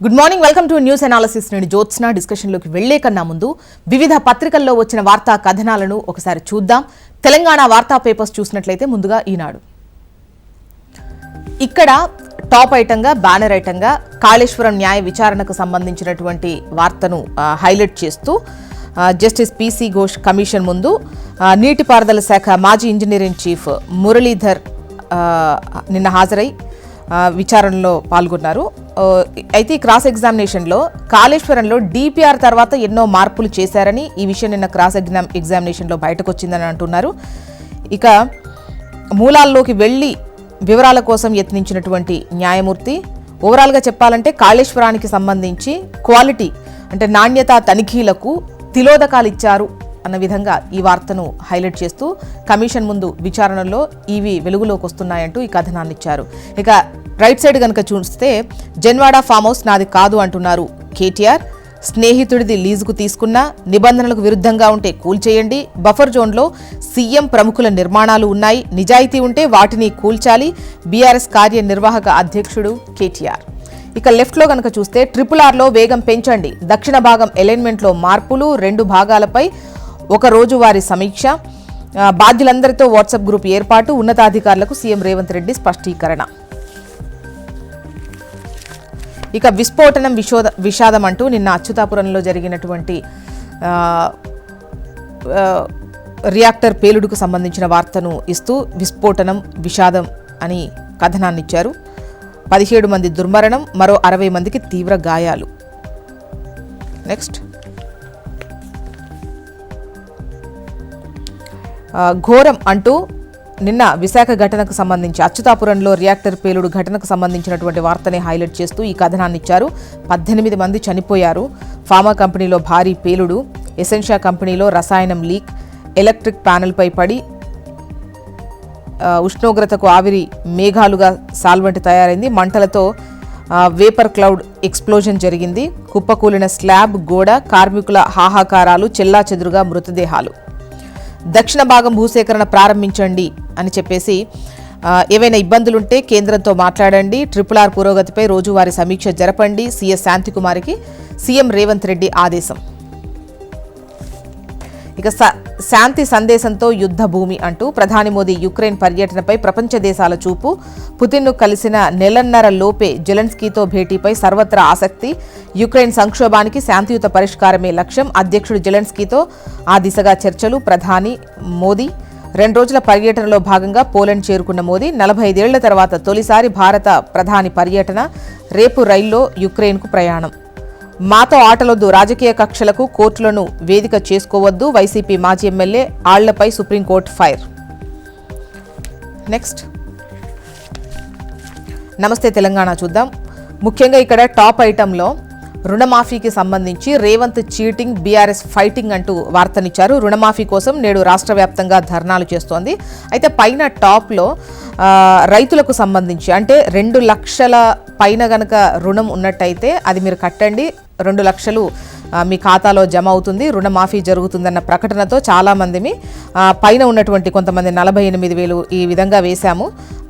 Good morning welcome to news analysis నేను జ్యోత్స్న. డిస్కషన్లోకి వెళ్ళే కన్నా ముందు వివిధ పత్రికల్లో వచ్చిన వార్తా కథనాలను ఒకసారి చూద్దాం. తెలంగాణ వార్తా పేపర్స్ చూసినట్లయితే ముందుగా ఈనాడు. ఇక్కడ టాప్ ఐటంగా బ్యానర్ ఐటంగా కాళేశ్వరం న్యాయ విచారణకు సంబంధించినటువంటి వార్తను హైలైట్ చేస్తూ జస్టిస్ పీసీ ఘోష్ కమిషన్ ముందు నీటిపారుదల శాఖ మాజీ ఇంజనీరింగ్ చీఫ్ మురళీధర్ నిన్న హాజరై విచారణలో పాల్గొన్నారు. అయితే ఈ క్రాస్ ఎగ్జామినేషన్లో కాళేశ్వరంలో డిపిఆర్ తర్వాత ఎన్నో మార్పులు చేశారని ఈ విషయం నిన్న క్రాస్ ఎగ్జామ్ ఎగ్జామినేషన్లో బయటకు వచ్చిందని అంటున్నారు. ఇక మూలాల్లోకి వెళ్ళి వివరాల కోసం యత్నించినటువంటి న్యాయమూర్తి ఓవరాల్గా చెప్పాలంటే కాళేశ్వరానికి సంబంధించి క్వాలిటీ అంటే నాణ్యత తనిఖీలకు తిలోదకాలు ఇచ్చారు అన్న విధంగా ఈ వార్తను హైలైట్ చేస్తూ కమిషన్ ముందు విచారణలో ఇవి వెలుగులోకి వస్తున్నాయంటూ ఈ కథనాన్ని ఇచ్చారు ఇక రైట్ సైడ్ కనుక చూస్తే జన్వాడా ఫామ్ హౌస్ నాది కాదు అంటున్నారు కేటీఆర్. స్నేహితుడిది లీజుకు తీసుకున్నా నిబంధనలకు విరుద్ధంగా ఉంటే కూల్చేయండి. బఫర్ జోన్లో సీఎం ప్రముఖుల నిర్మాణాలు ఉన్నాయి. నిజాయితీ ఉంటే వాటిని కూల్చాలి. బీఆర్ఎస్ కార్యనిర్వాహక అధ్యక్షుడు కేటీఆర్. ఇక లెఫ్ట్లో కనుక చూస్తే ట్రిపుల్ ఆర్లో వేగం పెంచండి. దక్షిణ భాగం అలైన్మెంట్లో మార్పులు రెండు భాగాలపై ఒక రోజు వారి సమీక్ష. బాధ్యులందరితో వాట్సాప్ గ్రూప్ ఏర్పాటు ఉన్నతాధికారులకు సీఎం రేవంత్ రెడ్డి స్పష్టీకరణ. ఇక విస్ఫోటనం విషోద విషాదం అంటూ నిన్న అచ్యుతాపురంలో జరిగినటువంటి రియాక్టర్ పేలుడుకు సంబంధించిన వార్తను ఇస్తూ విస్ఫోటనం విషాదం అని కథనాన్ని ఇచ్చారు పదిహేడు మంది దుర్మరణం మరో అరవై మందికి తీవ్ర గాయాలు. నెక్స్ట్. ఘోరం అంటూ నిన్న విశాఖ ఘటనకు సంబంధించి అచ్యుతాపురంలో రియాక్టర్ పేలుడు ఘటనకు సంబంధించినటువంటి వార్తని హైలైట్ చేస్తూ ఈ కథనాన్ని ఇచ్చారు. పద్దెనిమిది మంది చనిపోయారు. ఫార్మా కంపెనీలో భారీ పేలుడు ఎసెన్షియా కంపెనీలో రసాయనం లీక్ ఎలక్ట్రిక్ ప్యానెల్పై పడి ఉష్ణోగ్రతకు ఆవిరి మేఘాలుగా సాల్వెంట్ తయారైంది. మంటలతో వేపర్ క్లౌడ్ ఎక్స్ప్లోజన్ జరిగింది. కుప్పకూలిన స్లాబ్ గోడ కార్మికుల హాహాకారాలు చెల్లా మృతదేహాలు. దక్షిణ భాగం భూసేకరణ ప్రారంభించండి అని చెప్పేసి ఏవైనా ఇబ్బందులుంటే కేంద్రంతో మాట్లాడండి. ట్రిపుల్ ఆర్ పురోగతిపై రోజువారీ సమీక్ష జరపండి. సీఎస్ శాంతికుమారికి సీఎం రేవంత్ రెడ్డి ఆదేశం. ఇక శాంతి సందేశంతో యుద్ధ భూమి అంటూ ప్రధాని మోదీ యుక్రెయిన్ పర్యటనపై ప్రపంచ దేశాల చూపు పుతిన్ను కలిసిన నెలన్నర లోపే జెలెన్స్కీతో భేటీపై సర్వత్రా ఆసక్తి యుక్రెయిన్ సంక్షోభానికి శాంతియుత పరిష్కారమే లక్ష్యం అధ్యక్షుడు జెలెన్స్కీతో ఆ దిశగా చర్చలు ప్రధాని మోదీ రెండు రోజుల పర్యటనలో భాగంగా పోలెండ్ చేరుకున్న మోదీ నలభై ఐదేళ్ళ తర్వాత తొలిసారి భారత ప్రధాని పర్యటన రేపు రైల్లో యుక్రెయిన్కు ప్రయాణం. మాతో ఆటలొద్దు. రాజకీయ కక్షలకు కోర్టులను వేదిక చేసుకోవద్దు. వైసీపీ మాజీ MLA ఆళ్ళపై supreme court fire. Next. Namaste Telangana చూద్దాం. ముఖ్యంగా ఇక్కడ టాప్ ఐటంలో రుణమాఫీకి సంబంధించి రేవంత్ చీటింగ్ బీఆర్ఎస్ ఫైటింగ్ అంటూ వార్తనిచ్చారు. రుణమాఫీ కోసం నేడు రాష్ట్ర వ్యాప్తంగా ధర్నాలు చేస్తోంది. అయితే పైన టాప్లో రైతులకు సంబంధించి అంటే రెండు లక్షల పైన గనక రుణం ఉన్నట్టయితే అది మీరు కట్టండి. రెండు లక్షలు మీ ఖాతాలో జమ అవుతుంది. రుణమాఫీ జరుగుతుందన్న ప్రకటనతో చాలామందిని పైన ఉన్నటువంటి కొంతమంది నలభై ఎనిమిది వేలు ఈ విధంగా వేశాము.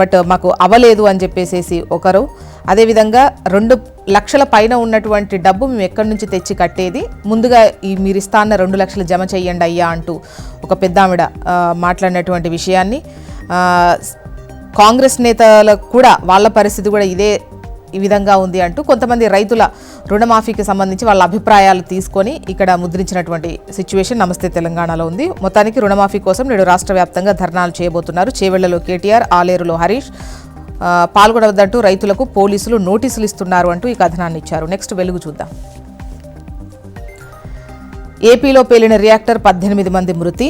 బట్ మాకు అవ్వలేదు అని చెప్పేసేసి ఒకరు. అదేవిధంగా రెండు లక్షల పైన ఉన్నటువంటి డబ్బు మేము ఎక్కడి నుంచి తెచ్చి కట్టేది? ముందుగా ఈ మీరు ఇస్తాన్న రెండు లక్షలు జమ చేయండి అయ్యా అంటూ ఒక పెద్ద ఆవిడ మాట్లాడినటువంటి విషయాన్ని. కాంగ్రెస్ నేతలకు కూడా వాళ్ళ పరిస్థితి కూడా ఇదే ఈ విధంగా ఉంది అంటూ కొంతమంది రైతుల రుణమాఫీకి సంబంధించి వాళ్ళ అభిప్రాయాలు తీసుకొని ఇక్కడ ముద్రించినటువంటి సిచ్యువేషన్ నమస్తే తెలంగాణలో ఉంది. మొత్తానికి రుణమాఫీ కోసం నేడు రాష్ట్ర వ్యాప్తంగా ధర్నాలు చేయబోతున్నారు. చేవెళ్ళలో కేటీఆర్ ఆలేరులో హరీష్ పాల్గొనవద్దంటూ రైతులకు పోలీసులు నోటీసులు ఇస్తున్నారు అంటూ ఈ కథనాన్ని ఇచ్చారు. నెక్స్ట్ వెలుగు చూద్దాం. ఏపీలో పేలిన రియాక్టర్ పద్దెనిమిది మంది మృతి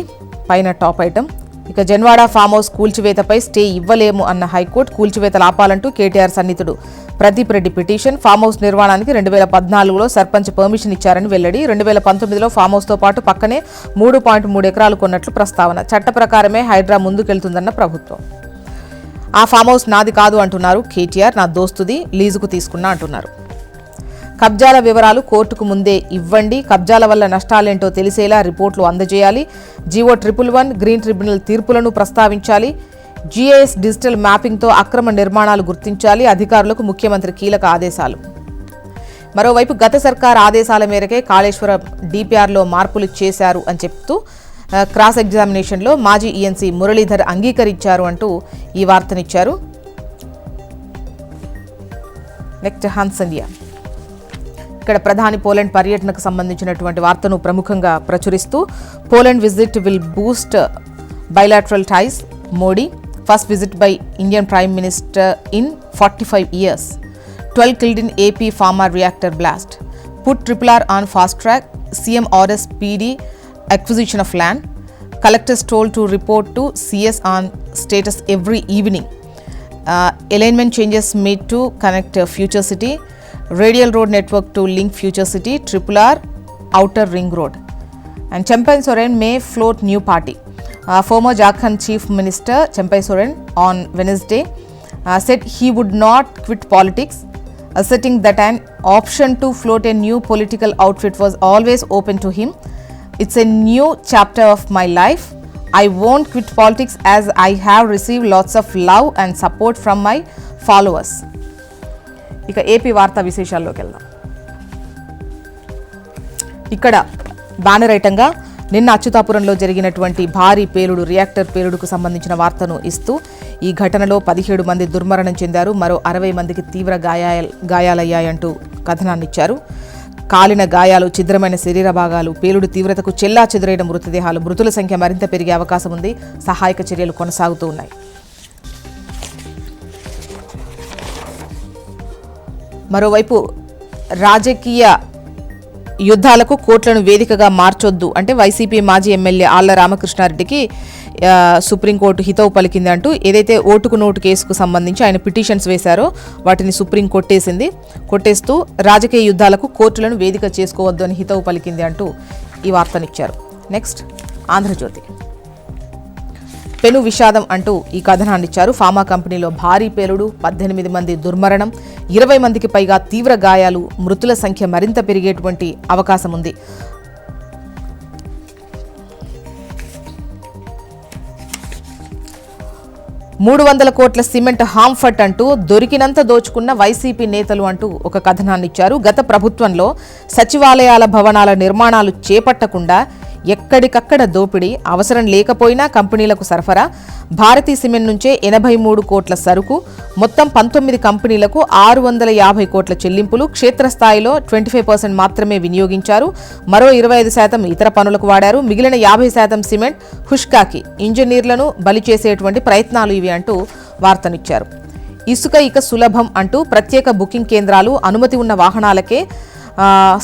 పైన టాప్ ఐటమ్. ఇక జన్వాడ ఫామ్ హౌస్ కూల్చివేతపై స్టే ఇవ్వలేము అన్న హైకోర్టు కూల్చివేతలు ఆపాలంటూ కేటీఆర్ సన్నిహితుడు Pradeep Reddy petition. Farm house నిర్మాణానికి రెండు వేల పద్నాలుగులో సర్పంచ్ పర్మిషన్ ఇచ్చారని వెల్లడి. రెండు వేల పంతొమ్మిదిలో ఫామ్ హౌస్తో పాటు పక్కనే మూడు పాయింట్ మూడు ఎకరాలు కొన్నట్లు ప్రస్తావన. చట్ట ప్రకారమే హైడ్రా ముందుకెళ్తుందన్న ప్రభుత్వం. ఆ ఫామ్ హౌస్ నాది కాదు అంటున్నారు కేటీఆర్ నా దోస్తుది లీజుకు తీసుకున్నా అంటున్నారు. కబ్జాల వివరాలు కోర్టుకు ముందే ఇవ్వండి కబ్జాల వల్ల నష్టాలేంటో తెలిసేలా రిపోర్ట్లు అందజేయాలి G O triple one green tribunal తీర్పులను ప్రస్తావించాలి జీఏఎస్ డిజిటల్ మ్యాపింగ్తో అక్రమ నిర్మాణాలు గుర్తించాలి అధికారులకు ముఖ్యమంత్రి కీలక ఆదేశాలు. మరోవైపు గత సర్కార్ ఆదేశాల మేరకే కాళేశ్వరం డిపిఆర్లో మార్పులు చేశారు అని చెప్తూ క్రాస్ ఎగ్జామినేషన్లో మాజీ ఈఎన్సీ మురళీధర్ అంగీకరించారు అంటూ ఈ వార్తనిచ్చారు. నెక్స్ట్ హన్సన్యా ఇక్కడ ప్రధాని పోలాండ్ పర్యటనకు సంబంధించినటువంటి వార్తను ప్రముఖంగా ప్రచురిస్తూ Poland visit will boost bilateral ties Modi. First visit by Indian prime minister in forty five years. Twelve killed in AP pharma reactor blast. Put triple R on fast track CM RS PD acquisition of land. Collectors told to report to CS on status every evening. Uh, alignment changes made to connect uh, Future City. Radial road network to link Future City, Triple R, Outer Ring Road. And Champai Soren may float new party. Uh, former Jharkhand Chief Minister Champai Soren on Wednesday uh, said he would not quit politics, asserting that an option to float a new political outfit was always open to him. It's a new chapter of my life. I won't quit politics as I have received lots of love and support from my followers. ఇక AP వార్తా విశేషాల్లోకి వెళ్దాం ఇక్కడ banner ఐటంగా నిన్న అచ్యుతాపురంలో జరిగినటువంటి భారీ పేలుడు reactor పేలుడుకు సంబంధించిన వార్తను ఇస్తూ ఈ ఘటనలో పదిహేడు మంది దుర్మరణం చెందారు మరో అరవై మందికి తీవ్ర గాయాల గాయాలయ్యాయంటూ కథనాన్నిచ్చారు కాలిన గాయాలు ఛిద్రమైన శరీర భాగాలు పేలుడు తీవ్రతకు చెల్లా చెదురైన మృతదేహాలు మృతుల సంఖ్య మరింత పెరిగే అవకాశం ఉంది. సహాయక చర్యలు కొనసాగుతూ ఉన్నాయి. మరోవైపు రాజకీయ యుద్ధాలకు కోట్లను వేదికగా మార్చొద్దు అంటే వైసీపీ మాజీ ఎమ్మెల్యే ఆళ్ళ రామకృష్ణారెడ్డికి సుప్రీంకోర్టు హితవు పలికింది అంటూ ఏదైతే ఓటుకు నోటు కేసుకు సంబంధించి ఆయన పిటిషన్స్ వేశారో వాటిని సుప్రీం కొట్టేసింది. కొట్టేస్తూ రాజకీయ యుద్ధాలకు కోర్టులను వేదిక చేసుకోవద్దు అని హితవు పలికింది అంటూ ఈ వార్తనిచ్చారు. నెక్స్ట్ ఆంధ్రజ్యోతి. పెను విషాదం అంటూ ఈ కథనాన్ని ఇచ్చారు ఫామా కంపెనీలో భారీ పేలుడు పద్దెనిమిది మంది దుర్మరణం ఇరవై మందికి పైగా తీవ్ర గాయాలు మృతుల సంఖ్య మరింత పెరిగేటువంటి అవకాశం ఉంది మూడు వందల కోట్ల సిమెంట్ హాంఫట్ అంటూ దొరికినంత దోచుకున్న వైసీపీ నేతలు అంటూ ఒక కథనాన్ని ఇచ్చారు గత ప్రభుత్వంలో సచివాలయాల భవనాల నిర్మాణాలు చేపట్టకుండా ఎక్కడికక్కడ దోపిడీ అవసరం లేకపోయినా కంపెనీలకు సరఫరా. భారతీ సిమెంట్ నుంచే ఎనభై మూడు కోట్ల సరుకు మొత్తం పంతొమ్మిది కంపెనీలకు ఆరు వందల యాభై కోట్ల చెల్లింపులు క్షేత్రస్థాయిలో ట్వంటీ ఫైవ్ పర్సెంట్ మాత్రమే వినియోగించారు. మరో ఇరవై ఐదు శాతం ఇతర పనులకు వాడారు. మిగిలిన యాభై శాతం సిమెంట్ హుష్కాకి ఇంజనీర్లను బలి చేసేటువంటి ప్రయత్నాలు ఇవి అంటూ వార్తనిచ్చారు. ఇసుక ఇక సులభం అంటూ ప్రత్యేక బుకింగ్ కేంద్రాలు అనుమతి ఉన్న వాహనాలకే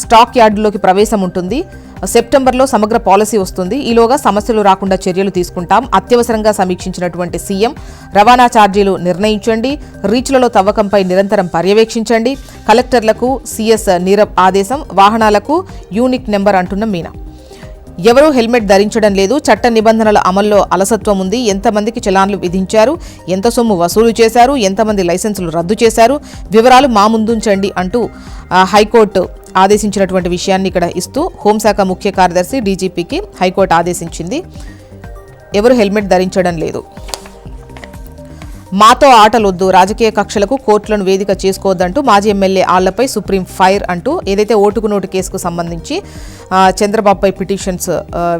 స్టాక్ యార్డులోకి ప్రవేశం ఉంటుంది. సెప్టెంబర్లో సమగ్ర పాలసీ వస్తుంది. ఈలోగా సమస్యలు రాకుండా చర్యలు తీసుకుంటాం. అత్యవసరంగా సమీక్షించినటువంటి సీఎం రవాణా ఛార్జీలు నిర్ణయించండి. రీచ్లలో తవ్వకంపై నిరంతరం పర్యవేక్షించండి. కలెక్టర్లకు సీఎస్ నీరబ్ ఆదేశం. వాహనాలకు యూనిక్ నెంబర్ అంటున్న మీనా. ఎవరూ హెల్మెట్ ధరించడం లేదు. చట్ట నిబంధనల అమల్లో అలసత్వం ఉంది. ఎంతమందికి చలాన్లు విధించారు? ఎంత సొమ్ము వసూలు చేశారు? ఎంతమంది లైసెన్సులు రద్దు చేశారు? వివరాలు మా ముందుంచండి అంటూ హైకోర్టు ఆదేశించినటువంటి విషయాన్ని ఇక్కడ ఇస్తూ హోంశాఖ ముఖ్య కార్యదర్శి డీజీపీకి హైకోర్టు ఆదేశించింది. ఎవరు హెల్మెట్ ధరించడం లేదు. మాతో ఆటలొద్దు. రాజకీయ కక్షలకు కోర్టులను వేదిక చేసుకోవద్దంటూ మాజీ ఎమ్మెల్యే ఆళ్ళపై సుప్రీం ఫైర్ అంటూ ఏదైతే ఓటుకు నోటు కేసుకు సంబంధించి చంద్రబాబుపై పిటిషన్స్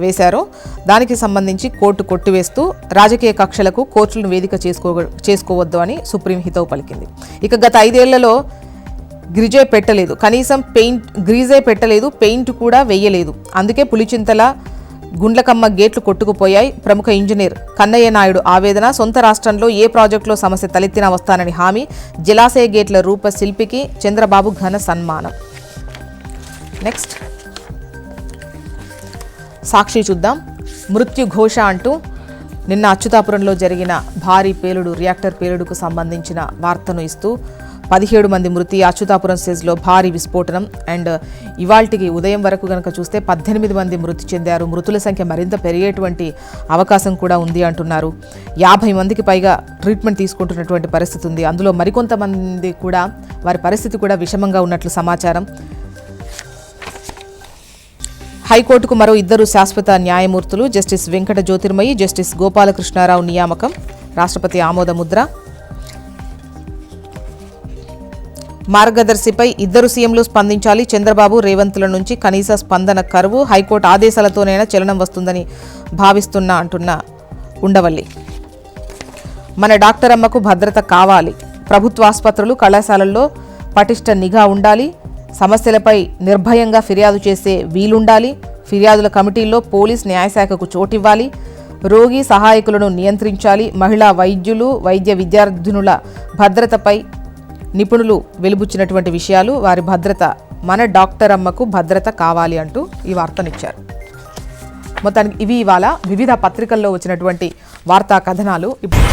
వేశారో దానికి సంబంధించి కోర్టు కొట్టివేస్తూ రాజకీయ కక్షలకు కోర్టులను వేదిక చేసుకో చేసుకోవద్దు అని సుప్రీం హితవు పలికింది. ఇక గత ఐదేళ్ళలో గ్రిజే పెట్టలేదు. కనీసం పెయింట్ గ్రీజే పెట్టలేదు పెయింట్ కూడా వేయలేదు. అందుకే పులిచింతల గుండ్లకమ్మ గేట్లు కొట్టుకుపోయాయి. ప్రముఖ ఇంజనీర్ కన్నయ్య నాయుడు ఆవేదన సొంత రాష్ట్రంలో ఏ ప్రాజెక్టులో సమస్య తలెత్తినా వస్తానని హామీ జలాశయ గేట్ల రూప శిల్పికి చంద్రబాబు ఘన సన్మానం. నెక్స్ట్. సాక్షి చూద్దాం. మృత్యు ఘోష అంటూ నిన్న అచ్యుతాపురంలో జరిగిన భారీ పేలుడు రియాక్టర్ పేలుడుకు సంబంధించిన వార్తను ఇస్తూ పదిహేడు మంది మృతి అచ్యుతాపురం స్టేజ్లో భారీ విస్ఫోటనం. అండ్ ఇవాల్టికి ఉదయం వరకు కనుక చూస్తే పద్దెనిమిది మంది మృతి చెందారు. మృతుల సంఖ్య మరింత పెరిగేటువంటి అవకాశం కూడా ఉంది అంటున్నారు. యాభై మందికి పైగా ట్రీట్మెంట్ తీసుకుంటున్నటువంటి పరిస్థితి ఉంది. అందులో మరికొంతమంది కూడా వారి పరిస్థితి కూడా విషమంగా ఉన్నట్లు సమాచారం. హైకోర్టుకు మరో ఇద్దరు శాశ్వత న్యాయమూర్తులు జస్టిస్ వెంకట జ్యోతిర్మయి జస్టిస్ గోపాలకృష్ణారావు నియామకం. రాష్ట్రపతి ఆమోద ముద్ర మార్గదర్శిపై ఇద్దరు సీఎంలు స్పందించాలి. చంద్రబాబు రేవంత్ల నుంచి కనీస స్పందన కరువు హైకోర్టు ఆదేశాలతోనైనా చలనం వస్తుందని భావిస్తున్నా అంటున్న ఉండవల్లి. మన డాక్టర్ అమ్మకు భద్రత కావాలి. ప్రభుత్వ ఆసుపత్రులు కళాశాలల్లో పటిష్ట నిఘా ఉండాలి. సమస్యలపై నిర్భయంగా ఫిర్యాదు చేసే వీలుండాలి. ఫిర్యాదుల కమిటీల్లో పోలీస్ న్యాయశాఖకు చోటివ్వాలి. రోగి సహాయకులను నియంత్రించాలి. మహిళా వైద్యులు వైద్య విద్యార్థినుల భద్రతపై నిపుణులు వెలుబుచ్చినటువంటి విషయాలు వారి భద్రత మన డాక్టర్ అమ్మకు భద్రత కావాలి అంటూ ఈ వార్తనిచ్చారు. మొత్తానికి ఇవి ఇవాళ వివిధ పత్రికల్లో వచ్చినటువంటి వార్తా కథనాలు. ఇప్పుడు